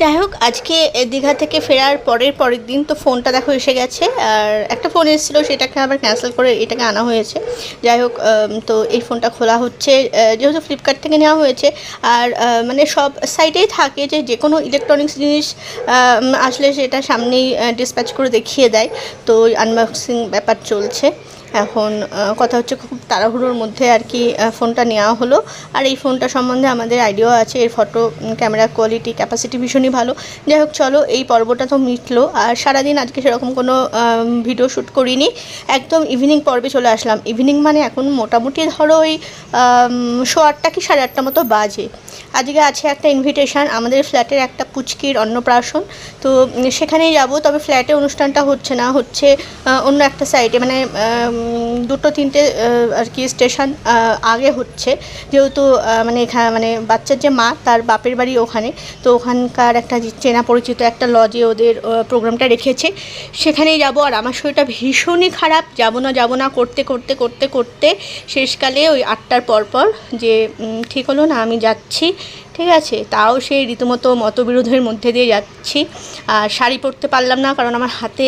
যাই হোক, আজকে দীঘা থেকে ফেরার পরের পরের দিন তো ফোনটা দেখো এসে গেছে। আর একটা ফোন এসেছিল, সেটাকে আবার ক্যান্সেল করে এটাকে আনা হয়েছে। যাই হোক তো এই ফোনটা খোলা হচ্ছে যেহেতু ফ্লিপকার্ট থেকে নেওয়া হয়েছে। আর মানে সব সাইটেই থাকে যে যে কোনো ইলেকট্রনিক্স জিনিস আসলে সেটা সামনেই ডিসপ্যাচ করে দেখিয়ে দেয়। তো আনবক্সিং ব্যাপার চলছে। এখন কথা হচ্ছে খুব তাড়াহুড়োর মধ্যে আর কি ফোনটা নেওয়া হলো। আর এই ফোনটা সম্বন্ধে আমাদের আইডিয়া আছে, এর ফটো ক্যামেরা কোয়ালিটি ক্যাপাসিটি ভীষণই ভালো। যাই হোক, চলো এই পর্বটা তো মিটলো। আর সারাদিন আজকে সেরকম কোনো ভিডিও শ্যুট করিনি। একদম ইভিনিং পর্বে চলে আসলাম। ইভিনিং মানে এখন মোটামুটি ধরো ওই শো আটটা কি সাড়ে আটটা মতো বাজে। আজকে আছে একটা ইনভিটেশন আমাদের ফ্ল্যাটের একটা পুচকির অন্নপ্রাশন। তো সেখানেই যাব, তবে ফ্ল্যাটে অনুষ্ঠানটা হচ্ছে না, হচ্ছে অন্য একটা সাইডে মানে দুটো তিনটে আর কি স্টেশন আগে হচ্ছে। যেহেতু মানে এখানে মানে বাচ্চার যে মা, তার বাপের বাড়ি ওখানে, তো ওখানকার একটা চেনা পরিচিত একটা লজে ওদের প্রোগ্রামটা রেখেছে। সেখানেই যাব, আর আমার শরীরটা ভীষণই খারাপ। যাব না যাব না, করতে করতে করতে করতে, শেষকালে ওই আটটার পর পর যে ঠিক হলো না, আমি যাচ্ছি। ঠিক আছে, তাও সেই রীতিমতো মতবিরোধের মধ্যে দিয়ে যাচ্ছি। আর শাড়ি পরতে পারলাম না, কারণ আমার হাতে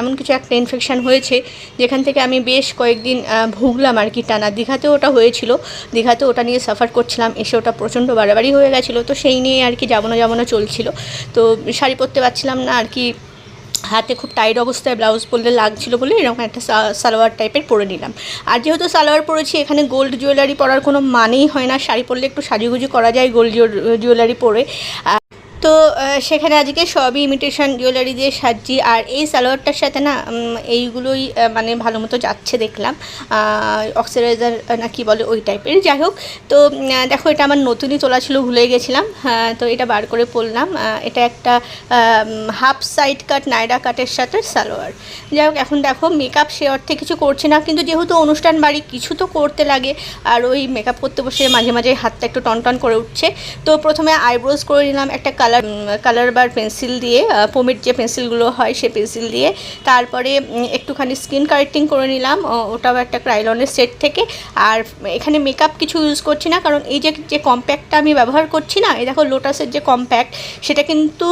এমন কিছু একটা ইনফেকশান হয়েছে, যেখান থেকে আমি বেশ কয়েকদিন ভুগলাম আর কি টানা। দীঘাতেও ওটা হয়েছিল, দীঘাতে ওটা নিয়ে সাফার করছিলাম, এসে ওটা প্রচণ্ড বাড়াবাড়ি হয়ে গেছিল, তো সেই নিয়ে আর কি যাব না যাব না চলছিল। তো শাড়ি পরতে পারছিলাম না আর কি হাতে খুব টাইট অবস্থায় ব্লাউজ পরলে লাগছিল বলে এরকম একটা সালোয়ার টাইপের পরে নিলাম। আর যেহেতু সালোয়ার পরেছি, এখানে গোল্ড জুয়েলারি পরার কোনো মানেই হয় না। শাড়ি পরলে একটু সাজুগুজু করা যায় গোল্ড জুয়েলারি পরে। তো সেখানে আজকে সবই ইমিটেশন জুয়েলারি দিয়ে সাজছি আর এই সালোয়ারটার সাথে না এইগুলোই মানে ভালো মতো যাচ্ছে দেখলাম অক্সিডাইজার না কি বলে ওই টাইপের যাই হোক। তো দেখো এটা আমার নতুনই তোলা ছিল ভুলে গেছিলাম হ্যাঁ, তো এটা বার করে পরলাম এটা একটা হাফ সাইড কাট নাইডা কাটের সাথে সালোয়ার। যাই হোক এখন দেখো মেকআপ সে অর্থে কিছু করছে না কিন্তু যেহেতু অনুষ্ঠান বাড়ি কিছু তো করতে লাগে আর ওই মেকআপ করতে বসে মাঝে মাঝে হাতটা একটু টনটন করে উঠছে। তো প্রথমে আইব্রোজ করে নিলাম একটা colour colour colour bar pencil দিয়ে পোমের যে পেন্সিলগুলো হয় সে পেন্সিল দিয়ে তারপরে একটুখানি স্কিন কারেক্টিং করে নিলাম। ওটাও একটা ক্রাইলনের সেট থেকে। আর এখানে মেকআপ কিছু ইউজ করছি না, কারণ এই যে যে কম্প্যাক্টটা আমি ব্যবহার করছি না, এই দেখো লোটাসের যে কম্প্যাক্ট সেটা কিন্তু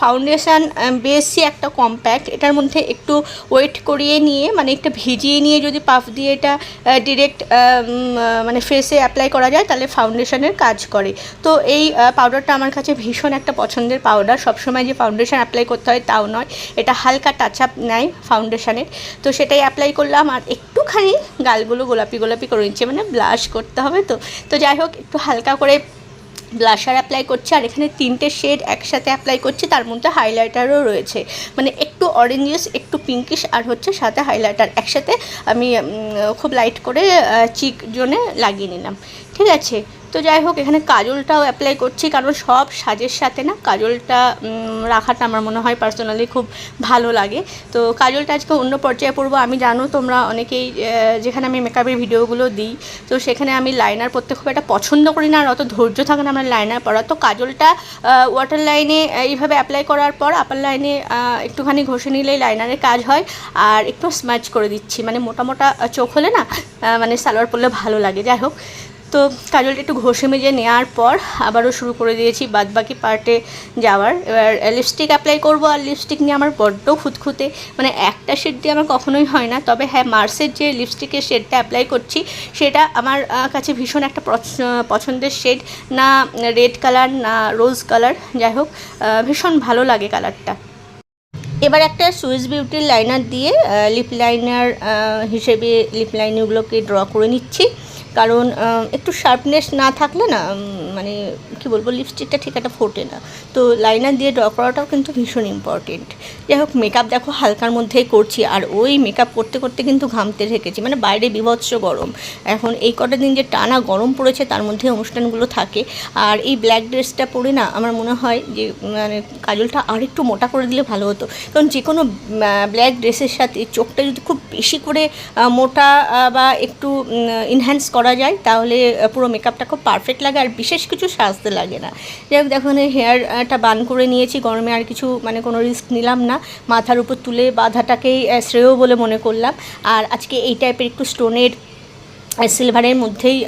ফাউন্ডেশান বেশি একটা কম্প্যাক্ট এটার মধ্যে একটু ওয়েট করিয়ে নিয়ে মানে একটু ভিজিয়ে নিয়ে যদি পাফ দিয়ে এটা ডিরেক্ট মানে ফেসে অ্যাপ্লাই করা যায়, তাহলে ফাউন্ডেশনের কাজ করে। তো এই পাউডারটা আমার কাছে ভীষণ একটা পছন্দের পাউডার সবসময় যে ফাউন্ডেশন অ্যাপ্লাই করতে হয় তাও নয়, এটা হালকা টাচ আপ নেয় ফাউন্ডেশনের তো সেটাই অ্যাপ্লাই করলাম আর একটুখানি গালগুলো গোলাপি গোলাপি করে নিচ্ছে মানে ব্লাশ করতে হবে তো। তো যাই হোক, একটু হালকা করে ব্লাশার অ্যাপ্লাই করছি আর এখানে তিনটে শেড একসাথে অ্যাপ্লাই করছি, তার মধ্যে হাইলাইটারও রয়েছে। মানে একটু অরেঞ্জিস একটু পিঙ্কিশ আর হচ্ছে সাথে হাইলাইটার একসাথে আমি খুব লাইট করে চিক জোনে লাগিয়ে নিলাম। ঠিক আছে? তো যাই হোক, এখানে কাজলটাও অ্যাপ্লাই করছি, কারণ সব সাজের সাথে না কাজলটা রাখাটা আমার মনে হয় পার্সোনালি খুব ভালো লাগে। তো কাজলটা আজকে অন্য পর্যায়ে পড়ব। আমি জানো তোমরা অনেকেই যেখানে আমি মেকআপের ভিডিওগুলো দিই, তো সেখানে আমি লাইনার পরতে খুব একটা পছন্দ করি না আর অত ধৈর্য থাকে না আমার লাইনার পরা তো কাজলটা ওয়াটার লাইনে এইভাবে অ্যাপ্লাই করার পর আপার লাইনে একটুখানি ঘষে নিলেই লাইনারের কাজ হয় আর একটু স্ম্যাচ করে দিচ্ছি। মানে মোটা মোটা চোখ হলে না মানে সালোয়ার পরলে ভালো লাগে। যাই হোক তো কাজলটা একটু ঘষে মেজে নেওয়ার পর আবারও শুরু করে দিয়েছি বাদবাকি পার্টে যাওয়ার। এবার লিপস্টিক অ্যাপ্লাই করব আর লিপস্টিক নিয়ে আমার বড্ড খুঁতখুঁতে। মানে একটা শেড দিয়ে আমার কখনোই হয় না। তবে হ্যাঁ মার্সের যে লিপস্টিকের শেডটা অ্যাপ্লাই করছি, সেটা আমার কাছে ভীষণ একটা পছ- পছন্দের শেড না রেড কালার না রোজ কালার যাই হোক ভীষণ ভালো লাগে কালারটা এবার একটা সুইস বিউটির লাইনার দিয়ে লিপ লাইনার হিসেবে লিপ লাইনারগুলোকে ড্র করে নিচ্ছি। কারণ একটু শার্পনেস না থাকলে না মানে কি বলব লিপস্টিকটা ঠিক একটা ফোটে না। তো লাইনার দিয়ে ড্র করাটাও কিন্তু ভীষণ ইম্পর্টেন্ট যাই হোক মেকআপ দেখো, হালকার মধ্যেই করছি, আর ওই মেকআপ করতে করতে কিন্তু ঘামতে থেকেছি মানে বাইরে বিভৎস গরম। এখন এই কটা দিন যে টানা গরম পড়েছে, তার মধ্যে অনুষ্ঠানগুলো থাকে। আর এই ব্ল্যাক ড্রেসটা পরে না, আমার মনে হয় যে মানে কাজলটা আর একটু মোটা করে দিলে ভালো হতো। কারণ যে কোনো ব্ল্যাক ড্রেসের সাথে চোখটা যদি খুব বেশি করে মোটা বা একটু ইনহ্যান্স করা যায়, তাহলে পুরো মেকআপটা খুব পারফেক্ট লাগে আর বিশেষ কিছু সাজতে লাগে না। যাই হোক, দেখো হেয়ারটা বান করে নিয়েছি, গরমে আর কিছু মানে কোনো রিস্ক নিলাম না। মাথার উপর তুলে বাধাটাকেই শ্রেয় বলে মনে করলাম। আর আজকে এই টাইপের একটু স্টোনের সিলভারের মধ্যেই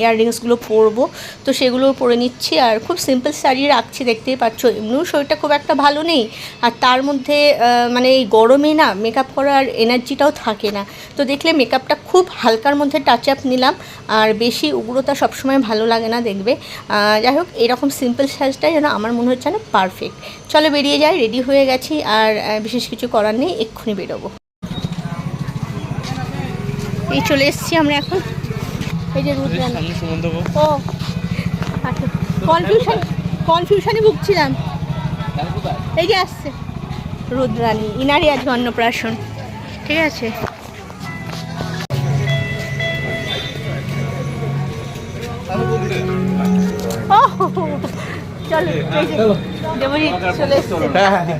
ইয়াররিংসগুলো পরবো। তো সেগুলো পরে নিচ্ছি আর খুব সিম্পল শাড়ি রাখছি, দেখতেই পাচ্ছ। এমনিও শরীরটা খুব একটা ভালো নেই। আর তার মধ্যে মানে এই গরমে না মেকআপ করার এনার্জিটাও থাকে না। তো দেখলে মেকআপটা খুব হালকার মধ্যে টাচ আপ নিলাম। আর বেশি উগ্রতা সবসময় ভালো লাগে না দেখবে। যাই হোক, এরকম সিম্পল সাজটাই যেন আমার মনে হচ্ছে না পারফেক্ট চলো বেরিয়ে যাই রেডি হয়ে গেছি। আর বিশেষ কিছু করার নেই, এক্ষুনি বেরোবো। এই চলে এসেছি আমরা এখন এই যে রুদ্রান সামনে সুমন্ত গো ও আচ্ছা কনফিউশন কনফিউশনে ভুগছিলাম এই যে আসছে রুদ্রাণী ইনারই আজকে অন্নপ্রাশন ঠিক আছে ও চলো দেবজিৎ চলে এসছে হ্যাঁ হ্যাঁ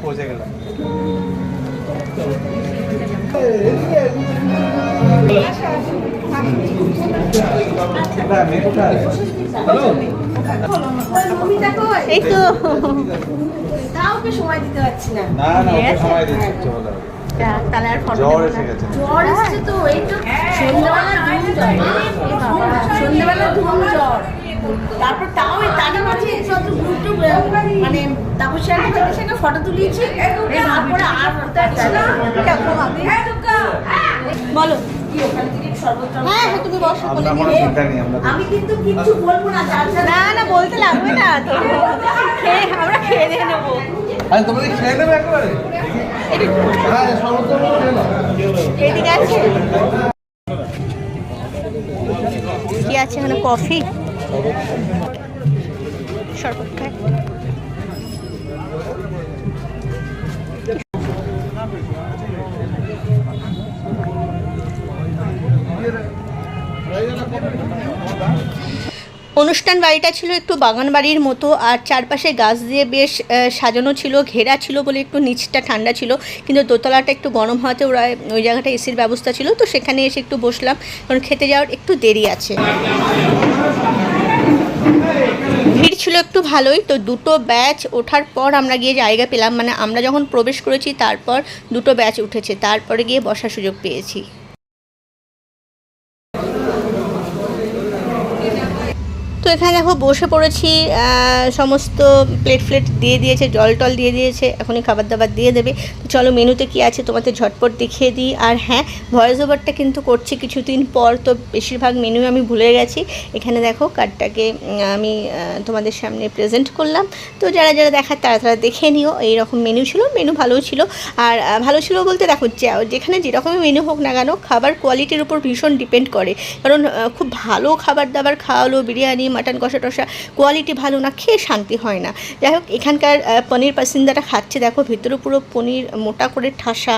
এই তো। সময় দিতে পারছি না। না না ওকে সময় তাহলে আর ফটো জ্বর এসে গেছে। জ্বর এসছে তো এই তো সন্ধ্যেবেলা ধুম জ্বর। এ ধুম জ্বর। তারপর তাও এই তার মাঝে সব গ্রুপ মানে তাপসিয়ার থেকে সেটা ফটো তুলিয়েছি। এই তারপরে আর বলো। কি ওখান থেকে শরবত হ্যাঁ হ্যাঁ তুমি বসো আমি কিন্তু বলব না না না বলতে লাগবে না তো খেয়ে আমরা খেয়ে দিয়ে নেব। আরে তোমরা খেয়ে নেবে একেবারে? হ্যাঁ সর্বোত্তম এদিকে আছে? কি আছে এখানে? কফি? শরবত খায় অনুষ্ঠান বাড়িটা ছিল একটু বাগান বাড়ির মতো, আর চারপাশে গাছ দিয়ে বেশ সাজানো ছিল, ঘেরা ছিল বলে একটু নিচটা ঠান্ডা ছিল, কিন্তু দোতলাটা একটু গরম হওয়াতে ওরা ওই জায়গাটা এসির ব্যবস্থা ছিল, তো সেখানে এসে একটু বসলাম, কারণ খেতে যাওয়ার একটু দেরি আছে। ভিড় ছিল একটু ভালোই, তো দুটো ব্যাচ ওঠার পর আমরা গিয়ে জায়গা পেলাম মানে আমরা যখন প্রবেশ করেছি, তারপর দুটো ব্যাচ উঠেছে, তারপরে গিয়ে বসার সুযোগ পেয়েছি তো এখানে দেখো বসে পড়েছি সমস্ত প্লেট ফ্লেট দিয়ে দিয়েছে, জল টল দিয়ে দিয়েছে, এখনই খাবার দাবার দিয়ে দেবে। তো চলো মেনুতে কি আছে তোমাকে ঝটপট দেখিয়ে দিই। আর হ্যাঁ ভয়েস ওভারটা কিন্তু করছি কিছুদিন পর, তো বেশিরভাগ মেনু আমি ভুলে গেছি। এখানে দেখো কার্ডটাকে আমি তোমাদের সামনে প্রেজেন্ট করলাম। তো যারা যারা দেখার, তারা তারা দেখে নিও, এইরকম মেনু ছিল মেনু ভালো ছিল। আর ভালো ছিল বলতে দেখো যেখানে যেরকমই মেনু হোক না কেন, খাবার কোয়ালিটির উপর ভীষণ ডিপেন্ড করে। কারণ খুব ভালো খাবার দাবার খাওয়ালো, বিরিয়ানি মাটন কষা টষা কোয়ালিটি ভালো না, খেয়ে শান্তি হয় না। যাই হোক, এখানকার পনির পাসিন্দাটা খাচ্ছে। দেখো, ভেতরে পুরো পনির মোটা করে ঠাসা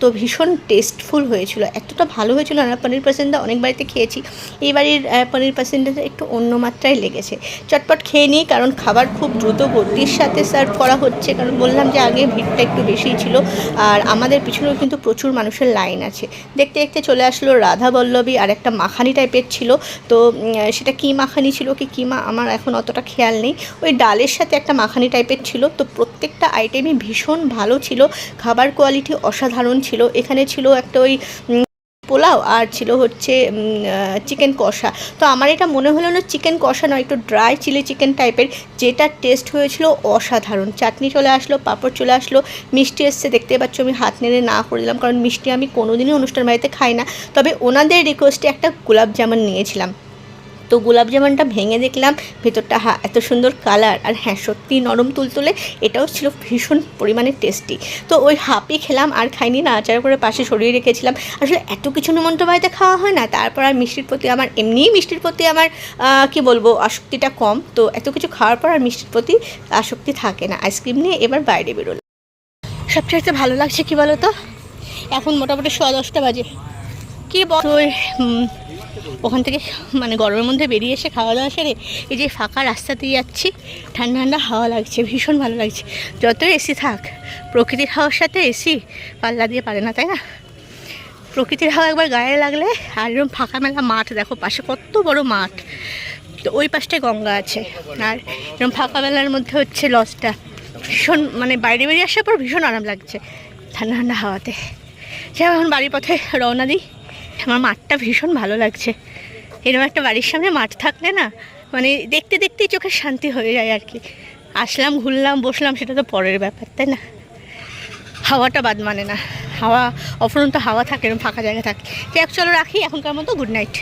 তো ভীষণ টেস্টফুল হয়েছিল। এতটা ভালো হয়েছিল না, পনির পাসিন্দা অনেক বাড়িতে খেয়েছি। এই বাড়ির পনির পাসিন্দাটা একটু অন্য মাত্রায় লেগেছে। চটপট খেয়ে নিই, কারণ খাবার খুব দ্রুত গতির সাথে সার্ভ করা হচ্ছে। কারণ বললাম যে, আগে ভিড়টা একটু বেশিই ছিল। আর আমাদের পিছনেও কিন্তু প্রচুর মানুষের লাইন আছে। দেখতে দেখতে চলে আসলো রাধা বল্লভী, আর একটা মাখানি টাইপের ছিল। তো সেটা কী মাখানি ছিল কি কিমা, আমার এখন অতটা খেয়াল নেই। ওই ডালের সাথে একটা মাখানি টাইপের ছিল। তো প্রত্যেকটা আইটেমই ভীষণ ভালো ছিল। খাবার কোয়ালিটি অসাধারণ ছিল। এখানে ছিল একটা ওই পোলাও আর ছিল হচ্ছে চিকেন কষা। তো আমার এটা মনে হলো না চিকেন কষা নয়, একটু ড্রাই চিলি চিকেন টাইপের যেটা টেস্ট হয়েছিল অসাধারণ। চাটনি চলে আসলো, পাঁপড় চলে আসলো, মিষ্টি এসছে, দেখতে পাচ্ছ আমি হাত নেড়ে না করে দিলাম, কারণ মিষ্টি আমি কোনোদিনই অনুষ্ঠান বাড়িতে খাই না। তবে ওনাদের রিকোয়েস্টে একটা গোলাপ জামুন নিয়েছিলাম। তো গোলাপ জামুনটা ভেঙে দেখলাম, ভেতরটা হা, এত সুন্দর কালার আর হ্যাঁ সত্যি নরম তুলতুলে এটাও ছিল ভীষণ পরিমাণে টেস্টি তো ওই হাপি খেলাম, আর খাইনি না আচার করে পাশে সরিয়ে রেখেছিলাম। আসলে এত কিছু নিমন্ত্রণ বাড়িতে খাওয়া হয় না, তারপর আর মিষ্টির প্রতি আমার, এমনিই মিষ্টির প্রতি আমার কি বলব, আসক্তিটা কম। তো এত কিছু খাওয়ার পর আর মিষ্টির প্রতি আসক্তি থাকে না। আইসক্রিম নিয়ে এবার বাইরে বেরোলো সবচেয়ে ভালো লাগছে কি বলো তো এখন মোটামুটি সোয়া দশটা বাজে। কি বল ওখান থেকে মানে গরমের মধ্যে বেরিয়ে এসে খাওয়া দাওয়া সেরে এই যে ফাঁকা রাস্তা দিয়ে যাচ্ছি ঠান্ডা ঠান্ডা হাওয়া লাগছে ভীষণ ভালো লাগছে। যতই এসি থাক প্রকৃতির হাওয়ার সাথে এসি পাল্লা দিয়ে পারে না তাই না? প্রকৃতির হাওয়া একবার গায়ে লাগলে আর এরকম ফাঁকা মেলা মাঠ দেখো পাশে কত বড় মাঠ। তো ওই পাশটায় গঙ্গা আছে। আর এরকম ফাঁকা মেলার মধ্যে হচ্ছে লজটা। ভীষণ মানে বাইরে বেরিয়ে আসার পর ভীষণ আরাম লাগছে ঠান্ডা ঠান্ডা হাওয়াতে। হোক, এখন বাড়ির পথে রওনা দিই। আমার মাঠটা ভীষণ ভালো লাগছে। এরকম একটা বাড়ির সামনে মাঠ থাকলে না মানে দেখতে দেখতেই চোখের শান্তি হয়ে যায় আর কি। আসলাম, ঘুরলাম, বসলাম, সেটা তো পরের ব্যাপার, তাই না? হাওয়াটা বাদ মানে না। হাওয়া, অফরন্ত হাওয়া থাকে এরকম ফাঁকা জায়গা থাকে। যাক চলো রাখি, এখনকার মতো গুড নাইট